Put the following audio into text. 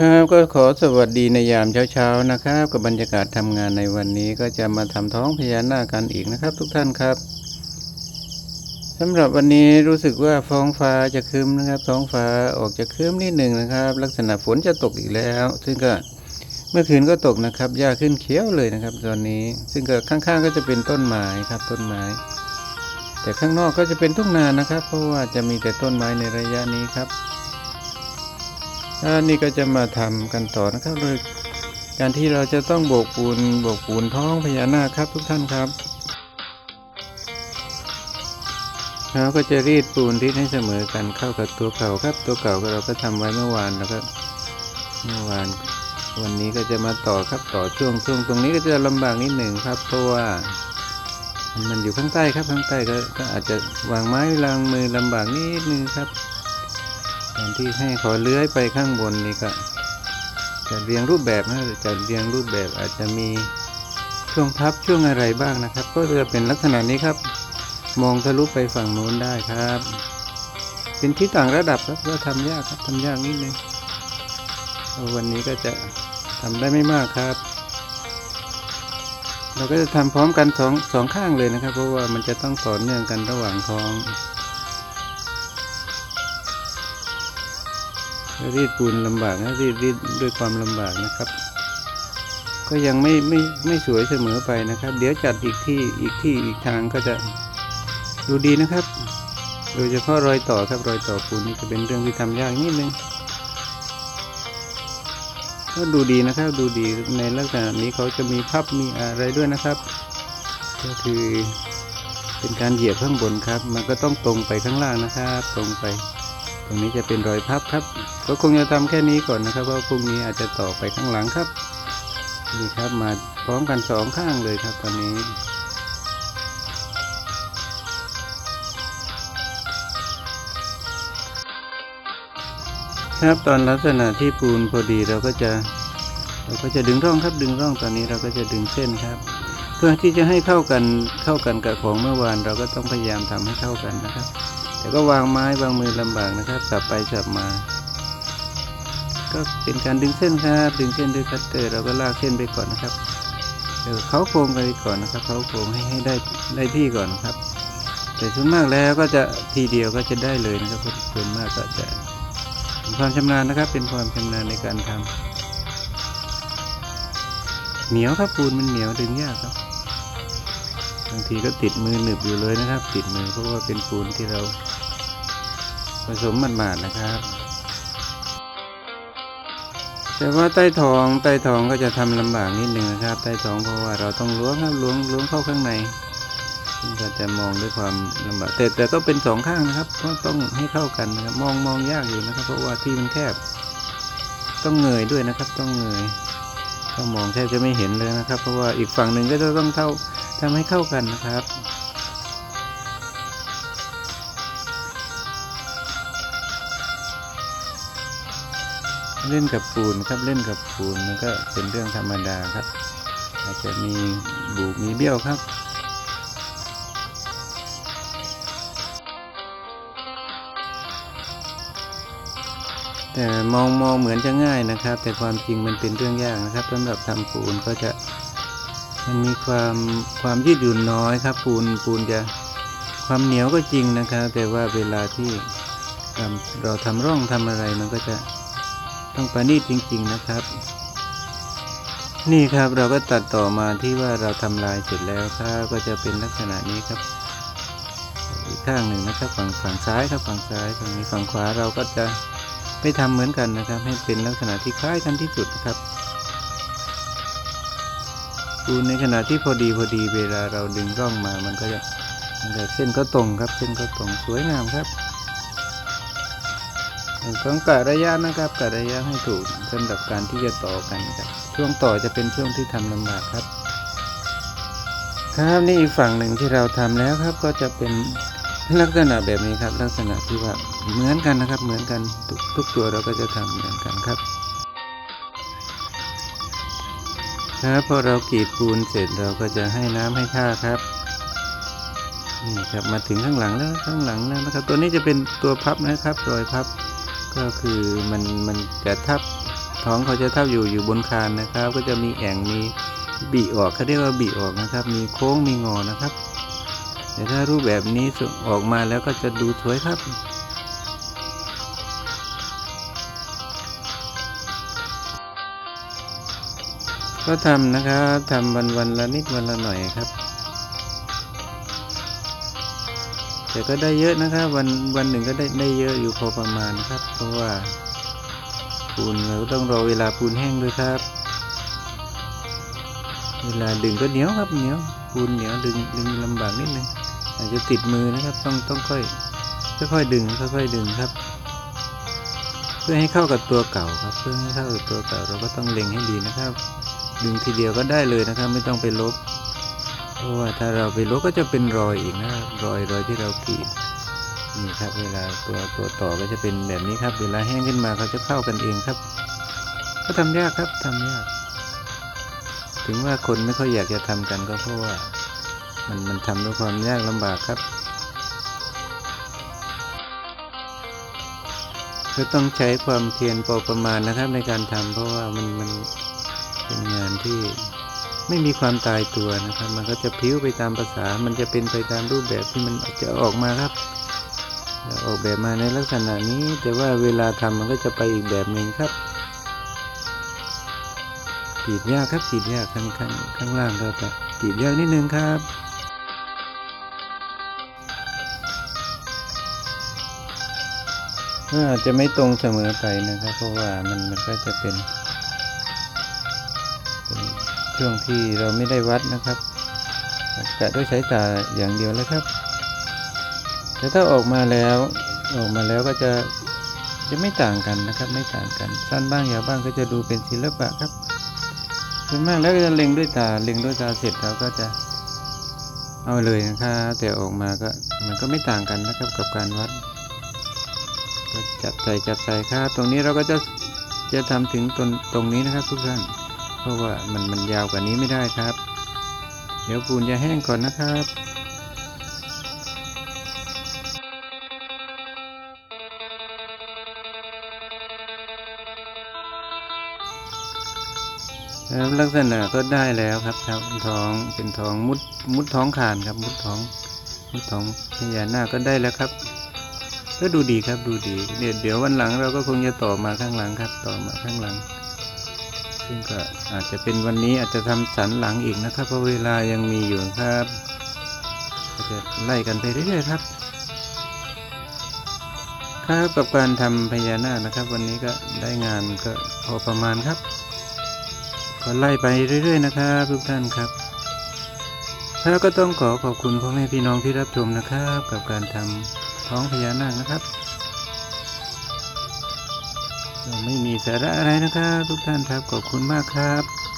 ครับก็ขอสวัสดีในยามเช้าๆนะครับ กับบรรยากาศทำงานในวันนี้ก็จะมาทำท้องพญานาคกันอีกนะครับ ทุกท่านครับสำหรับวันนี้รู้สึกว่าฟ้องฟ้าจะครึ้มนะครับ ท้องฟ้าออกจะครึ้มนิดหนึ่งนะครับ ลักษณะฝนจะตกอีกแล้ว ซึ่งก็เมื่อคืนก็ตกนะครับหญ้าขึ้นเขียวเลยนะครับ ตอนนี้ ซึ่งก็ข้างๆก็จะเป็นต้นไม้ครับต้นไม้ แต่ข้างนอกก็จะเป็นทุ่งนานะครับ เพราะว่าจะมีแต่ต้นไม้ในระยะนี้ครับ นนี้ก็จะมาทำกันต่อนะครับโดยการที่เราจะต้องโบกปูนโบกปูนท้องพญานาคครับทุกท่านครับเราก็จะรีดปูนที่ให้เสมอกันเข้ากับตัวเก่าครับ ตัวเก่าก็เราก็ทำไว้เมื่อวานแล้วก็เมื่อวาน วันนี้ก็จะมาต่อครับต่อช่วงช่วงตรงนี้ก็จะลำบากนิดหนึ่งครับเพราะว่ามันอยู่ข้างใต้ครับข้างใต้ก็ก็อาจจะวางไม้วางมือลำบากนิดนึงครับ การที่ให้เขาเลื้อยไปข้างบนนี่ก็จะเรียงรูปแบบนะจะเรียงรูปแบบอาจจะมีช่วงพับช่วงอะไรบ้างนะครับ ก็จะเป็นลักษณะนี้ครับ มองทะลุไปฝั่งโน้นได้ครับ เป็นที่ต่างระดับครับก็ทำยากครับทำยากนิดนึงวันนี้ก็จะทำได้ไม่มากครับ เราก็จะทำพร้อมกันสองสองข้างเลยนะครับ เพราะว่ามันจะต้องต่อเนื่องกันระหว่างท้อง รีดปูนลำบากนะรีดรีดด้วยความลำบากนะครับ ก็ยังไม่ไม่ไม่สวยเสมอไปนะครับ เดี๋ยวจัดอีกที่อีกที่อีกทางก็จะดูดีนะครับ โดยเฉพาะรอยต่อครับรอยต่อปูนนี่จะเป็นเรื่องที่ทำยากนิดนึงก็ดูดีนะครับดูดีในลักษณะนี้เขาจะมีพับมีอะไรด้วยนะครับ ก็คือเป็นการเหยียบข้างบนครับ มันก็ต้องตรงไปข้างล่างนะครับ ตรงไป ตรงนี้จะเป็นรอยพับครับ ก็คงจะทำแค่นี้ก่อนนะครับเพราะพรุ่งนี้อาจจะต่อไปข้างหลังครับนี่ครับมาพร้อมกันสองข้างเลยครับตอนนี้ครับตอนลักษณะที่ปูนพอดีเราก็จะเราก็จะดึงร่องครับดึงร่องตอนนี้เราก็จะดึงเส้นครับ เพื่อที่จะให้เข้ากันเข้ากันกับของเมื่อวานเราก็ต้องพยายามทำให้เข้ากันนะครับ แต่ก็วางไม้วางมือลำบากนะครับ สับไปสับมา ก็เป็นการดึงเส้นครับ ดึงเส้นด้วยคัตเตอร์เราก็ลากเส้นไปก่อนนะครับเดี๋ยวเขาโครงไปก่อนนะครับ เขาโครงให้ให้ได้ได้ที่ก่อนครับ แต่ส่วนมากแล้วก็จะทีเดียวก็จะได้เลยนะครับส่วนมากก็จะเป็นความชำนาญนะครับ เป็นความชำนาญในการทำเหนียวครับปูนมันเหนียวดึงยากครับบางทีก็ติดมือหนึบอยู่เลยนะครับ ติดมือเพราะว่าเป็นปูนที่เราผสมมันมาดๆนะครับ แต่ว่าใต้ท้องใต้ท้องก็จะทำลำบากนิดหนึ่งนะครับ ใต้ท้องเพราะว่าเราต้องล้วงครับล้วงล้วงเข้าข้างในก็จะมองด้วยความลำบากแต่แต่ก็เป็นสองข้างนะครับก็ต้องให้เข้ากันนะครับมองมองยากอยู่นะครับ เพราะว่าที่มันแคบ ต้องเงยด้วยนะครับ ต้องเงยถ้ามองแทบจะไม่เห็นเลยนะครับ เพราะว่าอีกฝั่งหนึ่งก็จะต้องเท่าทำให้เข้ากันนะครับ เล่นกับปูนครับเล่นกับปูนมันก็เป็นเรื่องธรรมดาครับ อาจจะมีบูมีเบี้ยวครับแต่มองมองเหมือนจะง่ายนะครับ แต่ความจริงมันเป็นเรื่องยากนะครับสำหรับทำปูนก็จะมันมีความความยืดหยุ่นน้อยครับ ปูนปูนจะความเหนียวก็จริงนะครับ แต่ว่าเวลาที่เราทำร่องทำอะไรมันก็จะ ต้องประณีตจริง ๆนะครับ นี่ครับเราก็ตัดต่อมาที่ว่าเราทำลายเสร็จแล้วครับก็จะเป็นลักษณะนี้ครับ อีกข้างหนึ่งนะครับฝั่งฝั่งซ้ายครับฝั่งซ้ายฝั่งนี้ฝั่งขวาเราก็จะไปทำเหมือนกันนะครับ ให้เป็นลักษณะที่คล้ายกันที่สุดนะครับปูในขณะที่พอดีพอดีเวลาเราดึงร่องมามันก็จะเส้นก็ตรงครับ เส้นก็ตรงสวยงามครับ ต้องกะระยะนะครับกะระยะให้ถูกสำหรับการที่จะต่อกันครับ ช่วงต่อจะเป็นช่วงที่ทำลำบากครับ ครับนี่อีกฝั่งหนึ่งที่เราทำแล้วครับก็จะเป็นลักษณะแบบนี้ครับ ลักษณะที่ว่าเหมือนกันนะครับ เหมือนกันทุกทุกตัวเราก็จะทำเหมือนกันครับครับพอเรากรีดปูนเสร็จเราก็จะให้น้ำให้ท่าครับนี่ครับมาถึงข้างหลังแล้วข้างหลังแล้วนะครับ ตัวนี้จะเป็นตัวพับนะครับรอยพับ ก็คือมันมันจะทับท้องเขาจะท่าอยู่อยู่บนคานนะครับ ก็จะมีแอ่งมีบีออกเขาเรียกว่าบีออกนะครับ มีโค้งมีงอนะครับแต่ถ้ารูปแบบนี้ออกมาแล้วก็จะดูสวยครับก็ทำนะครับทำวันวันละนิดวันละหน่อยครับ แต่ก็ได้เยอะนะครับวันวันหนึ่งก็ได้ได้เยอะอยู่พอประมาณครับ เพราะว่าปูนเราต้องรอเวลาปูนแห้งด้วยครับ เวลาดึงก็เหนียวครับเหนียวปูนเหนียวดึงดึงลำบากนิดนึงอาจจะติดมือนะครับต้องต้องค่อยค่อยๆดึงค่อยๆดึงครับ เพื่อให้เข้ากับตัวเก่าครับ เพื่อให้เข้ากับตัวเก่าเราก็ต้องเล็งให้ดีนะครับ ดึงทีเดียวก็ได้เลยนะครับ ไม่ต้องไปลบ ราะว่าถ้าเราไปลบก็จะเป็นรอยอีกนะครับรอยรอยที่เรากรีดนี่ครับ เวลาตัวตัวต่อก็จะเป็นแบบนี้ครับ เวลาแห้งขึ้นมาเขาจะเข้ากันเองครับ ก็ทำยากครับทำยาก ถึงว่าคนไม่ค่อยอยากจะทำกันก็เพราะว่า มันมันทำด้วยความยากลำบากครับก็ต้องใช้ความเพียรพอประมาณนะครับในการทำเพราะว่ามันมันเป็นงานที่ ไม่มีความตายตัวนะครับ มันก็จะพิ้วไปตามภาษา มันจะเป็นไปตามรูปแบบที่มันจะออกมาครับ ออกแบบมาในลักษณะนี้ แต่ว่าเวลาทำมันก็จะไปอีกแบบหนึ่งครับกรีดยากครับกรีดยากข้างข้างข้างล่างก็จะกรีดยากนิดนึงครับอาจจะไม่ตรงเสมอไปนะครับ เพราะว่ามันมันก็จะเป็น ช่วงที่เราไม่ได้วัดนะครับกะด้วยสายตาอย่างเดียวเลยครับ แต่ถ้าออกมาแล้วออกมาแล้วก็จะจะไม่ต่างกันนะครับ ไม่ต่างกัน สั้นบ้างยาวบ้างก็จะดูเป็นศิลปะครับส่วนมากแล้วก็จะเล็งด้วยตาเล็งด้วยตาเสร็จแล้วก็จะเอาเลยนะครับแต่ออกมาก็มันก็ไม่ต่างกันนะครับกับการวัดก็จับใส่จับใส่ครับ ตรงนี้เราก็จะจะทำถึงตรงตรงนี้นะครับทุกท่าน เพราะว่ามันมันยาวกว่านี้ไม่ได้ครับ เดี๋ยวปูนจะแห้งก่อนนะครับแล้วลักษณะก็ได้แล้วครับครับท้องเป็นท้องมุดมุดท้องขานครับ มุดท้องมุดท้องพญานาคก็ได้แล้วครับ ก็ดูดีครับดูดีเดี๋ยวเดี๋ยววันหลังเราก็คงจะต่อมาข้างหลังครับ ต่อมาข้างหลัง ซึ่งก็อาจจะเป็นวันนี้อาจจะทำสันหลังอีกนะครับ เพราะเวลายังมีอยู่ครับก็จะไล่กันไปเรื่อยๆครับ ครับกับการทำพญานาคนะครับ วันนี้ก็ได้งานก็พอประมาณครับ ก็ไล่ไปเรื่อย ๆ นะครับทุกท่านครับแล้วก็ต้องขอขอบคุณพ่อแม่พี่น้องที่รับชมนะครับ กับการทำท้องพญานาคนะครับ ไม่มีสาระอะไรนะครับ ทุกท่านครับขอบคุณมากครับ